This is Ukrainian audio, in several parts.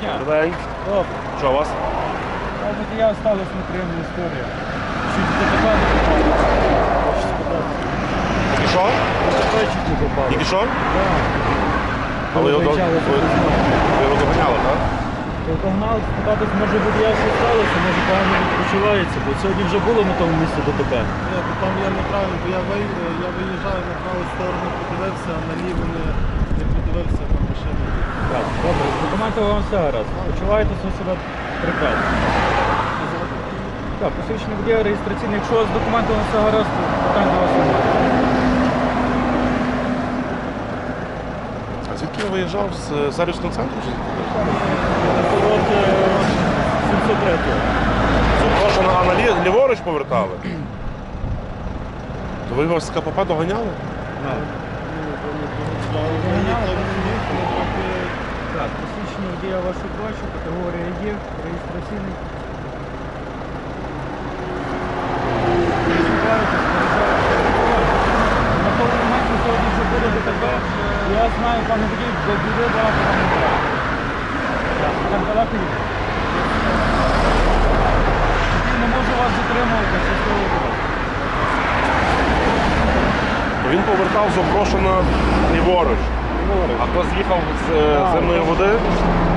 дня. День. Добре. Що у вас? Я сталася неприємна історія. Тільки що? Тільки що? Так. А ви його до- Виїжджали ви- ви його доганяли, так? Погнав спитатись, може водія що сталося, може погано відпочивається, бо сьогодні вже було на тому місці ДТП. Ні, то там я неправильно, бо я, вий... я виїжджаю на праву сторону, подивився, а наліво не, не подивився там машини. Добре, з документами вам все гаразд. Почуваєтеся себе прекрасно. Так, посвідчення водія реєстраційне. Якщо у вас з документами все гаразд, то питань до вас немає. А звідки він виїжджав з сервісного центру? чи звідки? Поворот е, 703. Прошу, а на лі- ліворуч повертали? То ви його з КПП доганяли? Так, посвідчення водія вашу бачу, категорія є, реєстраційний. На тому моменті сьогодні вже буде ДТП. Я знаю, пане водій, до біди багато не. Так. Не можу вас затримувати. То він повертав з Опрошена ліворуч. А хто з'їхав з е, земної води?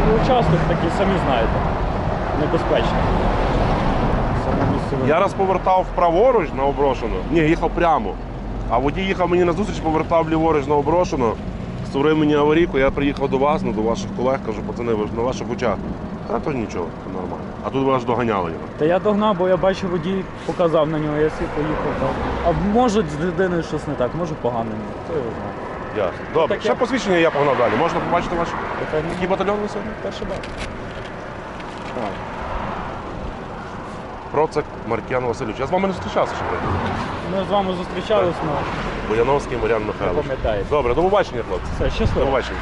Ну, участок такий, самі знаєте. Саме місце Я раз повертав праворуч на оброшену. Ні, їхав прямо. А водій їхав мені на зустріч, повертав ліворуч на оброшену. Створив мені аварійку, я приїхав до вас, ну, до ваших колег, кажу, пацани, ви ж на ваших очах. Та то нічого, це нормально. А тут ви аж доганяли його. Та я догнав, бо я бачив водій, показав на нього, я сів поїхав. А може з людиною щось не так, може погано. Хто його знає. Ясно. Добре, ще я- посвідчення я погнав далі. Можна побачити ваш який батальйон ви сьогодні? перший. Так. Процик Маркіян Васильович. Я з вами не зустрічався ще. Ми з вами зустрічались, але Бояновський Мар'ян Михайлович. пам'ятаєте. Добре, до побачення, хлопці. Все, До щасливо. побачення.